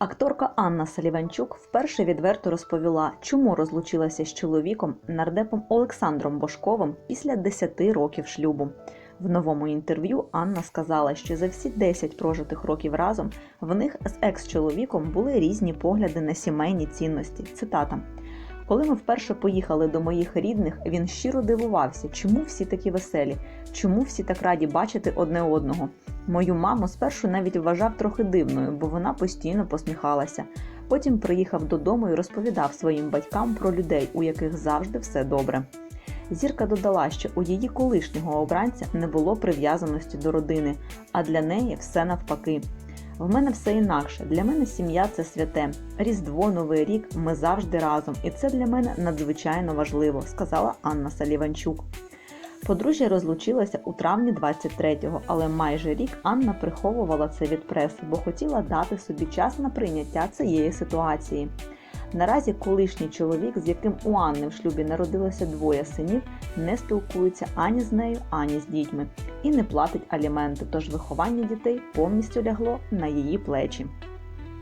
Акторка Анна Саліванчук вперше відверто розповіла, чому розлучилася з чоловіком нардепом Олександром Бошковим після 10 років шлюбу. В новому інтерв'ю Анна сказала, що за всі 10 прожитих років разом в них з екс-чоловіком були різні погляди на сімейні цінності. Цитата. Коли ми вперше поїхали до моїх рідних, він щиро дивувався, чому всі такі веселі, чому всі так раді бачити одне одного. Мою маму спершу навіть вважав трохи дивною, бо вона постійно посміхалася. Потім приїхав додому і розповідав своїм батькам про людей, у яких завжди все добре. Зірка додала, що у її колишнього обранця не було прив'язаності до родини, а для неї все навпаки. В мене все інакше. Для мене сім'я це святе. Різдво, Новий рік ми завжди разом, і це для мене надзвичайно важливо, сказала Анна Саліванчук. Подружжя розлучилася у травні 23-го, але майже рік Анна приховувала це від преси, бо хотіла дати собі час на прийняття цієї ситуації. Наразі колишній чоловік, з яким у Анни в шлюбі народилося двоє синів, не спілкується ані з нею, ані з дітьми і не платить аліменти, тож виховання дітей повністю лягло на її плечі.